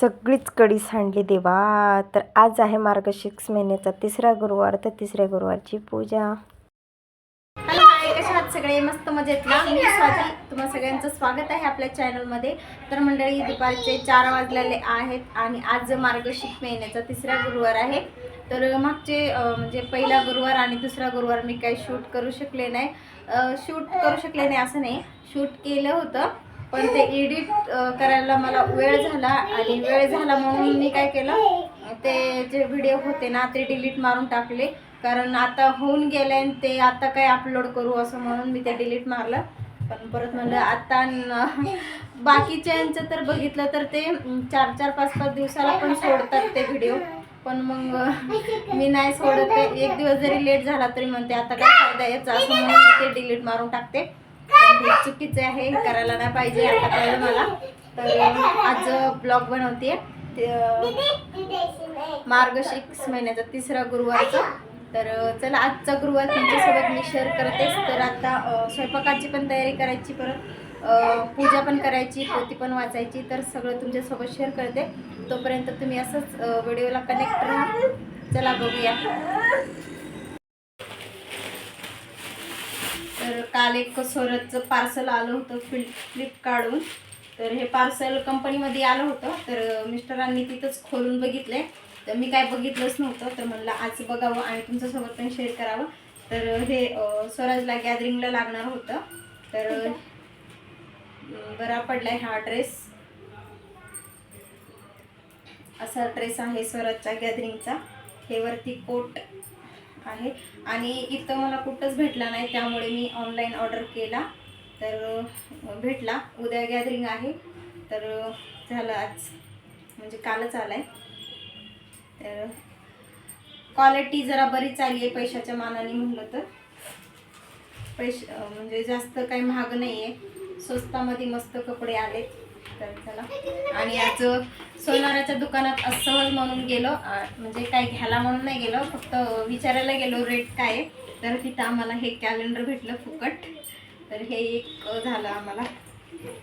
सगळीच कडी सांडली देवा. तर आज आहे मार्गशीर्ष महिन्याचा तिसरा गुरुवार तर तिसऱ्या गुरुवारची पूजा. सगळे? मस्त मजेतला मी स्वाती. तुम्हाला सगळ्यांचं स्वागत आहे आपल्या चॅनलमध्ये. तर मंडळी दुपारचे चार वाजलेले आहेत आणि आज मार्गशीर्ष महिन्याचा तिसरा गुरुवार आहे. तर मागचे म्हणजे पहिला गुरुवार आणि दुसरा गुरुवार मी काही शूट करू शकले नाही. शूट करू शकले नाही असं नाही. शूट केलं होतं. पण ते एडिट करायला मला वेळ झाला आणि वेळ झाला म्हणून मी काय केलं ते जे व्हिडिओ होते ना ते डिलीट मारून टाकले. कारण आता होऊन गेले आणि ते आता काय अपलोड करू असं म्हणून मी ते डिलीट मारलं. पण परत म्हणलं आता बाकीच्या बाकीच्यांचं तर बघितलं तर ते चार चार पाच पाच दिवसाला पण सोडतात ते व्हिडिओ पण मग मी नाही सोडत ते. एक दिवस जरी लेट झाला तरी म्हणते आता काय फायदा याचा असं म्हणून मी ते डिलीट मारून टाकते. म्हणजे खूप चुकीचे आहे करायला नाही पाहिजे आता कळलं मला. तर आज ब्लॉग बनवते मार्गशीर्ष महिन्याचा तिसरा गुरुवारचा. तर चला आजचा गुरुवार तुमच्यासोबत मी शेअर करतेच तर आता स्वयंपाकाची पण तयारी करायची परत पूजा पण करायची पोती पण वाचायची. तर सगळं तुमच्यासोबत शेअर करते. तोपर्यंत तुम्ही असंच व्हिडिओला कनेक्ट राहा. चला बघूया. तर काल एक सोरतचं पार्सल आलं होतं फ्लिप फ्लिपकार्टहून तर हे पार्सल कंपनीमध्ये आलं होतं. तर मिस्टरांनी तिथंच खोलून बघितलंय. तर मी काय बघितलंच नव्हतं. तर म्हणलं आज बघावं आणि तुमच्यासोबत पण शेअर करावं. तर हे स्वराजला गॅदरिंगला लागणार होतं. तर बरा पडलाय हा ड्रेस असा ड्रेस आहे स्वराजच्या गॅदरिंगचा हे वरती कोट. आहे. आणि इथं मला कुठंच भेटला नाही त्यामुळे मी ऑनलाईन ऑर्डर केला. तर भेटला. उद्या गॅदरिंग आहे. तर झालं आज. म्हणजे कालच आलाय. तर क्वालिटी जरा बरीच आली आहे पैशाच्या मानाने म्हणलं तर. पैश म्हणजे जास्त काही महाग नाही आहे स्वस्तामध्ये मस्त कपडे आलेत. तर चला. आणि आज सोनाराच्या दुकानात असहज म्हणून गेलो. म्हणजे काय घ्यायला म्हणून नाही गेलो. फक्त विचारायला गेलो रेट काय तर तिथं आम्हाला हे कॅलेंडर भेटलं फुकट. तर हे एक झालं आम्हाला.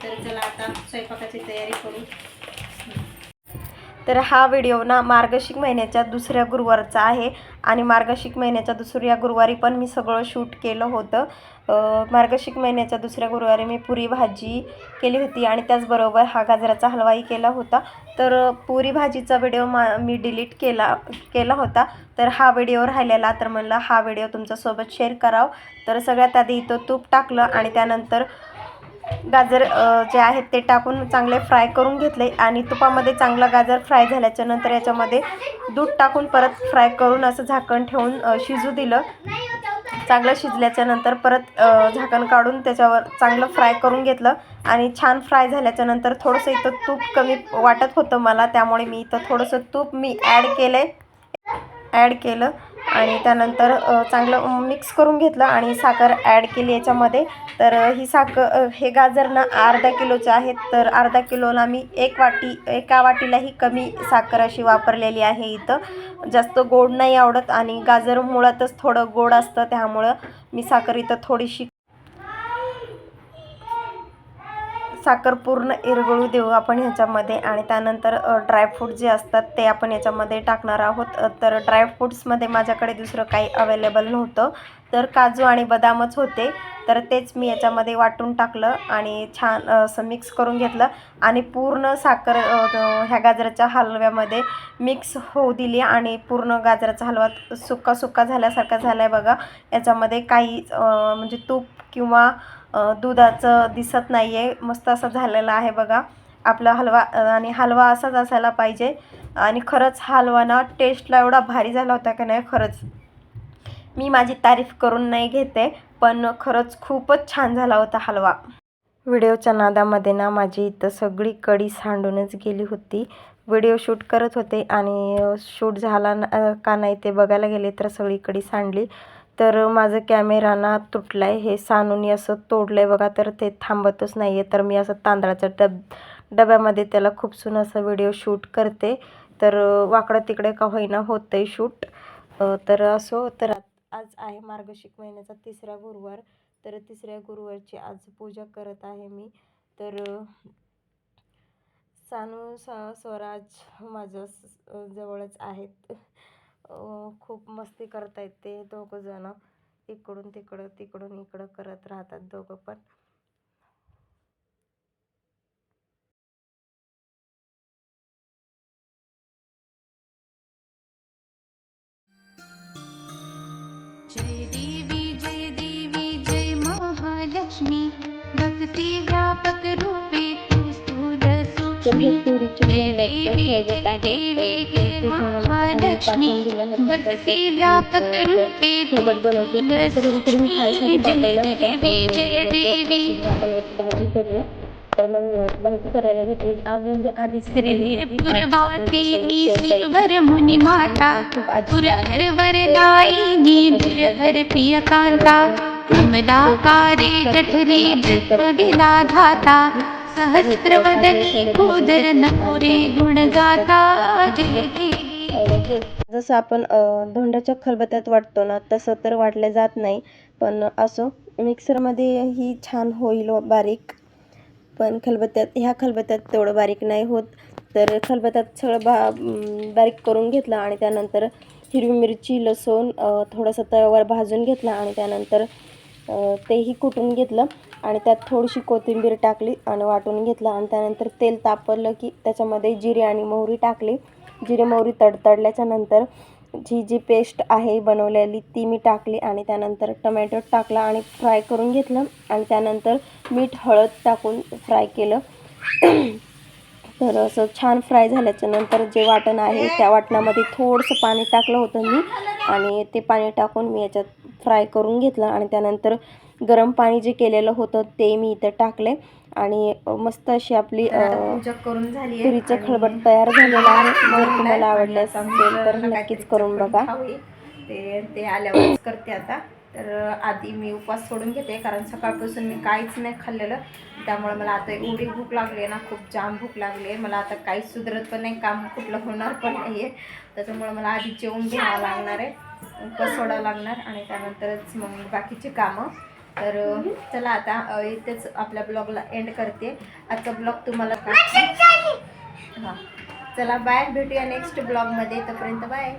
तर चला आता स्वयंपाकाची तयारी करू. तर हा व्हिडिओ ना मार्गशिक महिन्याच्या दुसऱ्या गुरुवारचा आहे आणि मार्गशिक महिन्याच्या दुसऱ्या गुरुवारी पण मी सगळं शूट केलं होतं. मार्गशिक महिन्याच्या दुसऱ्या गुरुवारी मी पुरी भाजी केली होती आणि त्याचबरोबर हा गाजराचा हलवाही केला होता. तर पुरी भाजीचा व्हिडिओ मा मी डिलीट केला केला होता. तर हा व्हिडिओ राहिलेला तर म्हणलं हा व्हिडिओ तुमच्यासोबत शेअर करावं. तर सगळ्यात आधी इथं तूप टाकलं आणि त्यानंतर गाजर जे आहेत ते टाकून चांगले फ्राय करून घेतले आणि तुपामध्ये चांगलं गाजर फ्राय झाल्याच्यानंतर याच्यामध्ये दूध टाकून परत फ्राय करून असं झाकण ठेवून शिजू दिलं. चांगलं शिजल्याच्या नंतर परत झाकण काढून त्याच्यावर चांगलं फ्राय करून घेतलं आणि छान फ्राय झाल्याच्यानंतर थोडंसं इथं तूप कमी वाटत होतं मला त्यामुळे मी इथं थोडंसं तूप मी ॲड केलं ॲड केलं. आणि त्यानंतर चांगलं मिक्स करून घेतलं आणि साखर ॲड केली याच्यामध्ये. तर ही साखर हे गाजर ना अर्धा किलोचे आहेत. तर अर्धा किलोला मी एक वाटी एका वाटीलाही कमी साखर अशी वापरलेली आहे इथं. जास्त गोड नाही आवडत आणि गाजर मुळातच थोडं गोड असतं त्यामुळं मी साखर इथं थोडीशी साखर पूर्ण इरगळू देऊ आपण ह्याच्यामध्ये आणि त्यानंतर ड्रायफ्रूट जे असतात ते आपण याच्यामध्ये टाकणार आहोत. तर ड्रायफ्रूट्समध्ये माझ्याकडे दुसरं काही अवेलेबल नव्हतं. तर काजू आणि बदामच होते. तर तेच मी याच्यामध्ये वाटून टाकलं आणि छान असं मिक्स करून घेतलं आणि पूर्ण साखर ह्या गाजराच्या हलव्यामध्ये मिक्स होऊ दिली आणि पूर्ण गाजराचा हलवा सुका सुका झाल्यासारखा झाला आहे बघा. याच्यामध्ये काही म्हणजे तूप किंवा दुधाचं दिसत नाही आहे मस्त असं झालेलं आहे बघा. आपला हलवा आणि हलवा असाच असायला पाहिजे. आणि खरंच हलवा ना टेस्टला एवढा भारी झाला होता का नाही खरंच. मी माझी तारीफ करून नाही घेते पण खरंच खूपच छान झाला होता हलवा. व्हिडिओच्या नादामध्ये ना माझी इथं सगळी कडी सांडूनच गेली होती. व्हिडिओ शूट करत होते आणि शूट झाला ना का नाही ते बघायला गेले तर सगळी कडी सांडली. तर माझं कॅमेरा ना तुटला आहे हे सांडून असं तोडलं आहे बघा तर ते थांबतच नाही आहे तर मी असं तांदळाच्या डब डब्यामध्ये त्याला खूपसून असं व्हिडिओ शूट करते. तर वाकडं तिकडे का होईना होतं आहे शूट तर असो तर आज आहे मार्गशिक महिन्याचा तिसरा गुरुवार. तर तिसऱ्या गुरुवारची आज पूजा करत आहे मी. तर सानू स स्वराज माझं जवळच आहेत. खूप मस्ती करतायत ते दोघंजणं इकडून तिकडं तिकडून इकडं करत राहतात दोघं पण. मुनि माता. पुरहर वरदायिनी पुरहर प्रिय कांता. जगला धाता. सहस्रवदने उदर नपुरे गुण गाता जसं आपण धोंडाच्या धोंड्याच्या खलबत्त्यात वाटतो ना तसं तर वाटलं जात नाही. पण असो मिक्सरमध्ये ही छान होईल बारीक. पण खलबत्त्यात ह्या खलबत्त्यात तेवढं बारीक नाही होत. तर खलबत्त्यात सगळं बा बारीक करून घेतलं आणि त्यानंतर हिरवी मिरची लसूण थोडंसं तव्यावर भाजून घेतला आणि त्यानंतर तेही कुटून घेतलं आणि त्यात थोडीशी कोथिंबीर टाकली आणि वाटून घेतलं आणि त्यानंतर तेल तापवलं की त्याच्यामध्ये जिरे आणि मोहरी टाकली. जिरे मोहरी तडतडल्याच्या नंतर जी जी पेस्ट आहे बनवलेली ती मी टाकली आणि त्यानंतर टमॅटो टाकला आणि फ्राय करून घेतलं आणि त्यानंतर मीठ हळद टाकून फ्राय केलं. तर असं छान फ्राय झाल्याच्यानंतर जे वाटण आहे त्या वाटणामध्ये थोडंसं पाणी टाकलं होतं मी. आणि ते पाणी टाकून मी याच्यात फ्राय करून घेतलं आणि त्यानंतर गरम पाणी जे केलेलं होतं ते मी इथं टाकले आणि मस्त अशी आपली पूजा करून झाली तुरीचं खळबट तयार झालेलं आहे. जर तुम्हाला आवडले असेल तर नक्कीच करून बघा. ते ते आल्यावरच करते आता. तर आधी मी उपवास सोडून घेते कारण सकाळपासून मी काहीच नाही खाल्लेलं. त्यामुळे मला आता एवढी भूक लागली आहे ना खूप जाम भूक लागली आहे. मला आता काहीच सुधरत पण नाही काम कुठलं होणार पण नाही आहे त्याच्यामुळे मला आधी जेवून घ्यावं लागणार आहे उपवास सोडावं लागणार आणि त्यानंतरच मग बाकीची कामं. तर चला आता इथेच आपल्या ब्लॉगला एंड करते. आजचा ब्लॉग तुम्हाला हां. चला बाय भेटूया नेक्स्ट ब्लॉगमध्ये. तोपर्यंत बाय